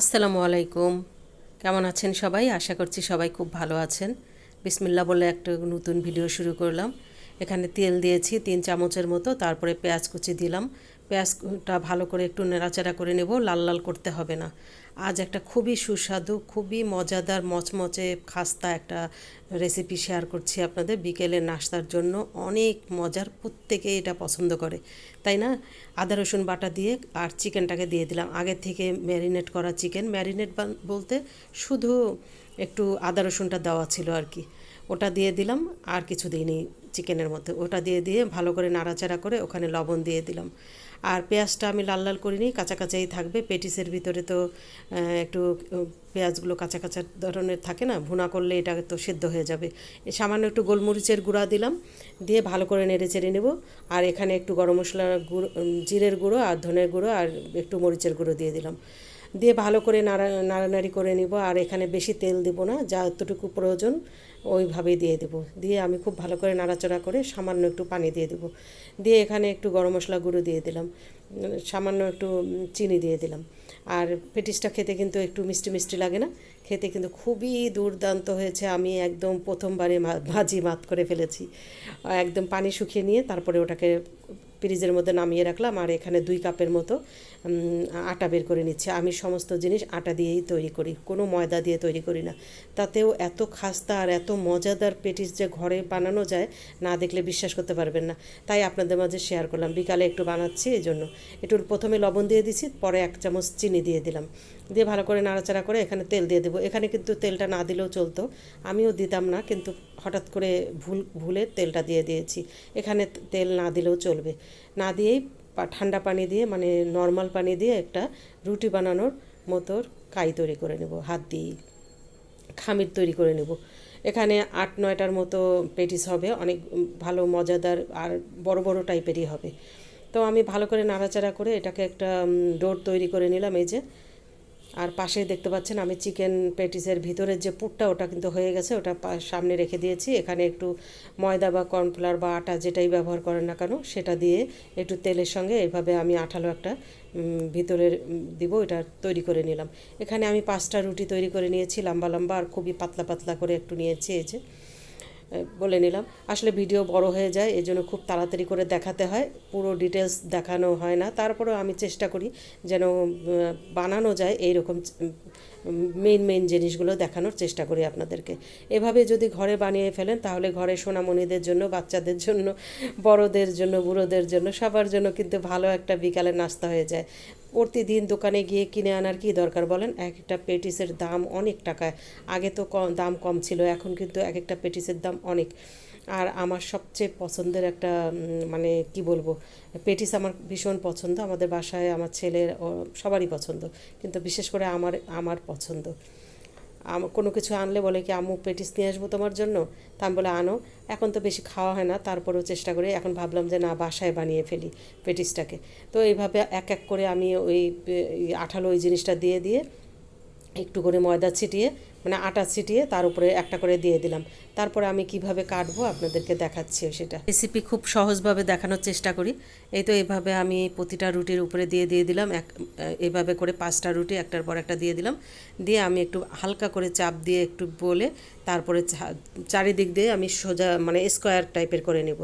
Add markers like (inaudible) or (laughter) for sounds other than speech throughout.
আসসালামু আলাইকুম। কেমন আছেন সবাই? আশা করছি সবাই খুব ভালো আছেন। বিসমিল্লা বলে একটা নতুন ভিডিও শুরু করলাম। এখানে তেল দিয়েছি, তিন চামচের মতো। তারপরে পেঁয়াজ কুচি দিলাম। পেঁয়াজটা ভালো করে একটু নেড়াচাড়া করে নেব, লাল লাল করতে হবে না। আজ একটা খুবই সুস্বাদু, খুবই মজাদার, মচমচে খাস্তা একটা রেসিপি শেয়ার করছি আপনাদের বিকেলে নাস্তার জন্য। অনেক মজার, প্রত্যেকে এটা পছন্দ করে, তাই না? আদা, রসুন বাটা দিয়ে আর চিকেনটাকে দিয়ে দিলাম। আগে থেকে ম্যারিনেট করা চিকেন ম্যারিনেট বলতে শুধু একটু আদা, রসুনটা দেওয়া ছিল আর কি। ওটা দিয়ে দিলাম, আর কিছু দিইনি চিকেনের মধ্যে। ওটা দিয়ে দিয়ে ভালো করে নাড়াচাড়া করে ওখানে লবণ দিয়ে দিলাম। আর পেঁয়াজটা আমি লাল লাল করিনি, কাঁচা কাঁচাই থাকবে। পেটিসের ভিতরে তো একটু পেঁয়াজগুলো কাঁচা কাঁচা ধরনের থাকে না, ভুনা করলে এটা তো সেদ্ধ হয়ে যাবে। সামান্য একটু গোলমরিচের গুঁড়া দিলাম, দিয়ে ভালো করে নেড়ে চেড়ে নেব। আর এখানে একটু গরম মশলার গুঁড়ো জিরের গুঁড়ো আর ধনের গুঁড়ো আর একটু মরিচের গুঁড়ো দিয়ে দিলাম। দিয়ে ভালো করে নাড়া, নাড়ানাড়ি করে নিব আর এখানে বেশি তেল দিব না, যা যতটুকু প্রয়োজন ওইভাবেই দিয়ে দেবো। দিয়ে আমি খুব ভালো করে নাড়াচড়া করে সামান্য একটু পানি দিয়ে দেবো। দিয়ে এখানে একটু গরম মশলা গুঁড়ো দিয়ে দিলাম, সামান্য একটু চিনি দিয়ে দিলাম। আর পেটিসটা খেতে কিন্তু একটু মিষ্টি মিষ্টি লাগে না, খেতে কিন্তু খুবই দুর্দান্ত হয়েছে, আমি একদম প্রথমবারে ভাজি মাত করে ফেলেছি। একদম পানি শুকিয়ে নিয়ে তারপরে ওটাকে ফ্রিজের মধ্যে নামিয়ে রাখলাম আর এখানে দুই কাপের মতো আটা বের করে নিচ্ছে। আমি সমস্ত জিনিস আটা দিয়েই তৈরি করি, কোনো ময়দা দিয়ে তৈরি করি না। তাতেও এত খাস্তা আর এত মজাদার পেটিস যে ঘরে বানানো যায়, না দেখলে বিশ্বাস করতে পারবেন না। তাই আপনাদের মাঝে শেয়ার করলাম। বিকালে একটু বানাচ্ছি এই জন্য একটু প্রথমে লবণ দিয়ে দিছি, পরে এক চামচ চিনি দিয়ে দিলাম। দিয়ে ভালো করে নাড়াচাড়া করে এখানে তেল দিয়ে দেবো। এখানে কিন্তু তেলটা না দিলেও চলতো। আমিও দিতাম না, কিন্তু হঠাৎ করে ভুল, ভুলে তেলটা দিয়ে দিয়েছি। এখানে তেল না দিলেও চলবে। না দিয়েই ঠান্ডা পানি দিয়ে মানে নর্মাল পানি দিয়ে একটা রুটি বানানোর মতো কাই তৈরি করে নেব, হাত দিয়েই। খামির তৈরি করে নেব। এখানে আট, নয়টার মতো পেটিস হবে, অনেক ভালো, মজাদার আর বড় বড় টাইপেরই হবে। তো আমি ভালো করে নাড়াচাড়া করে এটাকে একটা ডোর তৈরি করে নিলাম, এই যে আর পাশে দেখতে পাচ্ছেন আমি চিকেন প্যাটিসের ভিতরের যে পুরটা, ওটা কিন্তু হয়ে গেছে, ওটা সামনে রেখে দিয়েছি। এখানে একটু ময়দা বা কর্নফ্লাওয়ার বা আটা যেটাই ব্যবহার করেন না কেন, সেটা দিয়ে একটু তেলের সঙ্গে এভাবে আমি আঠালো একটা ভিতরের দিব এটা তৈরি করে নিলাম। এখানে আমি পাঁচটা রুটি তৈরি করে নিয়েছি, লম্বা লম্বা আর খুবই পাতলা পাতলা করে একটু নিয়েছি, এই যে। বলে নিলাম। আসলে ভিডিও বড় হয়ে যায় এই জন্য খুব তাড়াতাড়ি করে দেখাতে হয়। পুরো ডিটেলস দেখানো হয় না। তারপরেও আমি চেষ্টা করি যেন বানানো যায় এইরকম মেইন মেন জিনিসগুলো দেখানোর চেষ্টা করি আপনাদেরকে। এভাবে যদি ঘরে বানিয়ে ফেলেন, তাহলে ঘরে সোনামণিদের জন্য, বাচ্চাদের জন্য, বড়দের জন্য, বুড়োদের জন্য, সবার জন্য কিন্তু ভালো একটা বিকালে নাস্তা হয়ে যায়। প্রতিদিন দোকানে গিয়ে কিনে আনার কি দরকার বলেন? এক একটা পেটিসের দাম অনেক টাকায়। আগে তো দাম কম ছিল, এখন কিন্তু এক একটা পেটিসের দাম অনেক। আর আমার সবচেয়ে পছন্দের একটা মানে কি বলব, পেটিস আমার ভীষণ পছন্দ, আমাদের বাসায় আমার ছেলের সবারই পছন্দ, কিন্তু বিশেষ করে আমার আমার পছন্দ। কোনো কিছু আনলে বলে কি, আম্মু, পেটিস নিয়ে আসব তোমার জন্য? তা আমি বলে, আনো। এখন তো বেশি খাওয়া হয় না, তারপরেও চেষ্টা করি, এখন ভাবলাম যে না, বাসায় বানিয়ে ফেলি পেটিসটাকে। তো এইভাবে এক এক করে আমি ওই আঠালো ওই জিনিসটা দিয়ে দিয়ে একটু করে ময়দা ছিটিয়ে মানে আটা ছিটিয়ে তার উপরে একটা করে দিয়ে দিলাম। তারপরে আমি কীভাবে কাটবো আপনাদেরকে দেখাচ্ছি সেটা। রেসিপি খুব সহজভাবে দেখানোর চেষ্টা করি। এই তো এভাবে আমি প্রতিটা রুটির উপরে দিয়ে দিয়ে দিলাম। এক, এভাবে করে পাঁচটা রুটি একটার পর একটা দিয়ে দিলাম। দিয়ে আমি একটু হালকা করে চাপ দিয়ে একটু বলে তারপরে চারিদিক দিয়ে আমি সোজা মানে স্কোয়ার টাইপের করে নেব।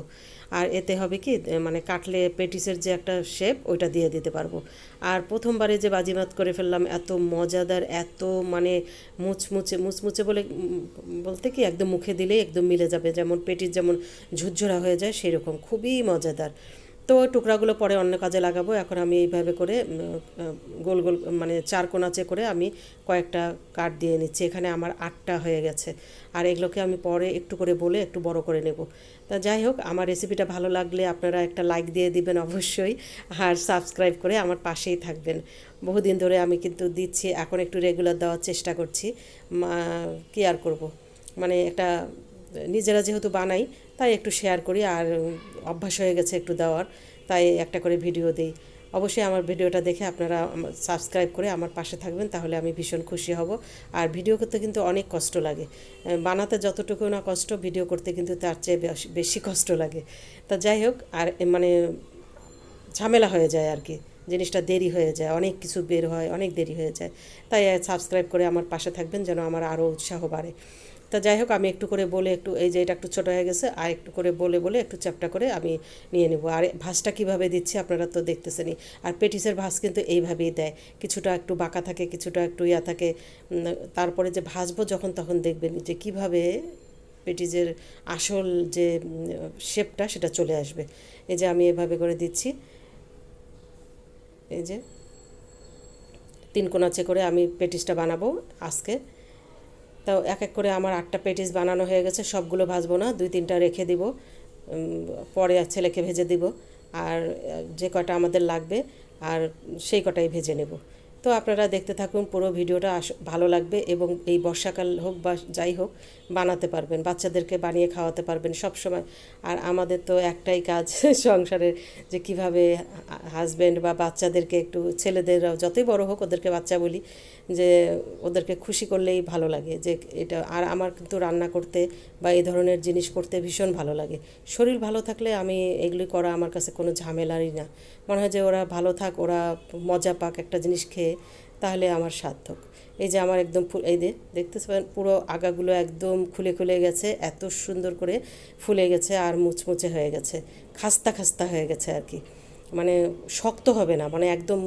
আর এতে হবে কি মানে কাটলে পেটিসের যে একটা শেপ ওইটা দিয়ে দিতে পারব। আর প্রথমবারে যে বাজিমাত করে ফেললাম, এত মজাদার, এত মানে মুচমুচে মুচমুচে বলে বলতে কি, একদম মুখে দিলেই একদম মিলে যাবে। যেমন পেটিস যেমন ঝুরঝুরা হয়ে যায়, সেরকম। খুবই মজাদার। তো টুকরাগুলো পরে অন্য কাজে লাগাবো। এখন আমি এইভাবে করে গোল গোল মানে চার কোনাচে করে আমি কয়েকটা কাঠ দিয়ে নিচ্ছি। এখানে আমার আটটা হয়ে গেছে। আর এগুলোকে আমি পরে একটু করে বলে একটু বড় করে নেব। তা যাই হোক, আমার রেসিপিটা ভালো লাগলে আপনারা একটা লাইক দিয়ে দিবেন অবশ্যই। আর সাবস্ক্রাইব করে আমার পাশেই থাকবেন। বহুদিন ধরে আমি কিন্তু দিচ্ছি, এখন একটু রেগুলার দেওয়ার চেষ্টা করছি। কি আর করব? মানে একটা, নিজেরা যেহেতু বানাই তাই একটু শেয়ার করি আর অভ্যাস হয়ে গেছে একটু দেওয়ার, তাই একটা করে ভিডিও দিই। অবশ্যই আমার ভিডিওটা দেখে আপনারা সাবস্ক্রাইব করে আমার পাশে থাকবেন, তাহলে আমি ভীষণ খুশি হব। আর ভিডিও করতে কিন্তু অনেক কষ্ট লাগে। বানাতে যতটুকু না কষ্ট ভিডিও করতে কিন্তু তার চেয়ে বেশি কষ্ট লাগে। তা যাই হোক, আর মানে ঝামেলা হয়ে যায় আর কি। জিনিসটা দেরি হয়ে যায়, অনেক কিছু বের হয়, অনেক দেরি হয়ে যায়। তাই সাবস্ক্রাইব করে আমার পাশে থাকবেন যেন আমার আরও উৎসাহ বাড়ে। তা যাই হোক, আমি একটু করে বলে একটু, এই যে এটা একটু ছোটো হয়ে গেছে, আর একটু করে বলে বলে একটু চ্যাপটা করে আমি নিয়ে নেব। আর ভাঁজটা কীভাবে দিচ্ছি আপনারা তো দেখতেছেনই। আর পেটিসের ভাঁজ কিন্তু এইভাবেই দেয়। কিছুটা একটু বাঁকা থাকে, কিছুটা একটু ইয়া থাকে। তারপরে যে ভাজবো যখন তখন দেখবেন যে কীভাবে পেটিজের আসল যে শেপটা সেটা চলে আসবে। এই যে আমি এভাবে করে দিচ্ছি। এই যে তিন কোনাচে করে আমি পেটিসটা বানাবো আজকে। তো এক এক করে আমার আটটা পেটিস বানানো হয়ে গেছে, সবগুলো ভাজবো না, দুই তিনটা রেখে দিব পরে ছেলেকে ভেজে দিব, আর যে কটা আমাদের লাগবে, আর সেই কটাই ভেজে নেব। তো আপনারা দেখতে থাকুন, পুরো ভিডিওটা ভালো লাগবে এবং এই বর্ষাকাল হোক বা যাই হোক, বানাতে পারবেন, বাচ্চাদেরকে বানিয়ে খাওয়াতে পারবেন সব সময় আর আমাদের তো একটাই কাজ (laughs) সংসারের যে কীভাবে হাজব্যান্ড বা বাচ্চাদেরকে একটু ছেলেদের যতই বড় হোক ওদেরকে বাচ্চা বলি, যে ওদেরকে খুশি করলেই ভালো লাগে, যে এটা, আর আমার কিন্তু রান্না করতে বা এই ধরনের জিনিস করতে ভীষণ ভালো লাগে। শরীর ভালো থাকলে আমি এগুলি করা আমার কাছে কোনো ঝামেলারই না। মনে হয় যে ওরা ভালো থাক, ওরা মজা পাক, একটা জিনিস খেয়ে তাহলে আমার সার্থক। এই যে আমার একদম এই যে দেখতে পাবেন পুরো আগাগুলো একদম খুলে খুলে গেছে, এত সুন্দর করে ফুলে গেছে আর মুচমুচে হয়ে গেছে, খাস্তা খাস্তা হয়ে গেছে আর কি। মানে শক্ত হবে না মানে একদম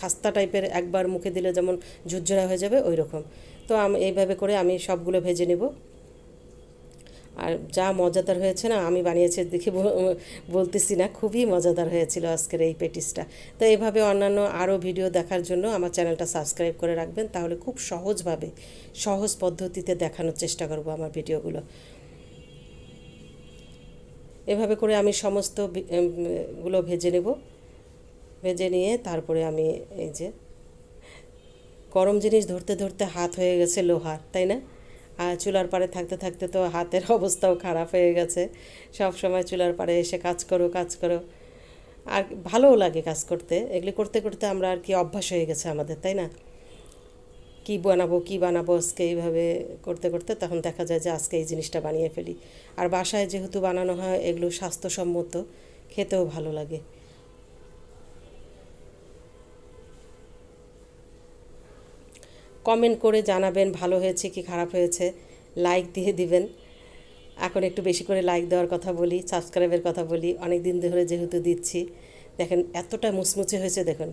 খাস্তা টাইপের একবার মুখে দিলে যেমন ঝুরঝরা হয়ে যাবে ওই রকম তো আমি, এইভাবে করে আমি সবগুলো ভেজে নেব। আর যা মজাদার হয়েছে না, আমি বানিয়েছি দেখে বলতেছি না, খুবই মজাদার হয়েছিল আজকের এই পেটিসটা। তো এইভাবে অন্যান্য আরও ভিডিও দেখার জন্য আমার চ্যানেলটা সাবস্ক্রাইব করে রাখবেন, তাহলে খুব সহজভাবে, সহজ পদ্ধতিতে দেখানোর চেষ্টা করব আমার ভিডিওগুলো। এভাবে করে আমি সমস্তগুলো ভেজে নেব। ভেজে নিয়ে তারপরে আমি এই যে, গরম জিনিস ধরতে ধরতে হাত হয়ে গেছে লোহার, তাই না? চুলার পাড়ে থাকতে থাকতে তো হাতের (laughs) অবস্থাও খারাপ হয়ে গেছে। সব সময় চুলার পাড়ে এসে কাজ করো কাজ করো। আর ভালোও লাগে কাজ করতে। এগুলি করতে করতে আমরা আর কি অভ্যাস হয়ে গেছে আমাদের, তাই না? কি বানাবো কি বানাবো আজকে এইভাবে করতে করতে তখন দেখা যায় যে আজকে এই জিনিসটা বানিয়ে ফেলি। আর বাসায় যেহেতু বানানো হয়, এগুলো স্বাস্থ্যসম্মত, খেতেও ভালো লাগে। কমেন্ট করে জানাবেন, ভালো হয়েছে কি খারাপ হয়েছে লাইক দিয়ে দিবেন। এখন একটু বেশি করে লাইক দেওয়ার কথা বলি সাবস্ক্রাইবের কথা বলি অনেক দিন ধরে যেহেতু দিচ্ছি। দেখেন এতটা মুচমুচে হয়েছে, দেখুন।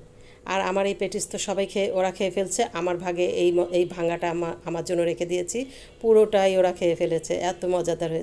আর আমার এই পেটিস তো সবাই খেয়ে, ওরা খেয়ে ফেলছে, আমার ভাগে এই এই ভাঙাটা আমার আমার জন্য রেখে দিয়েছি, পুরোটাই ওরা খেয়ে ফেলেছে, এত মজাদার হয়েছে।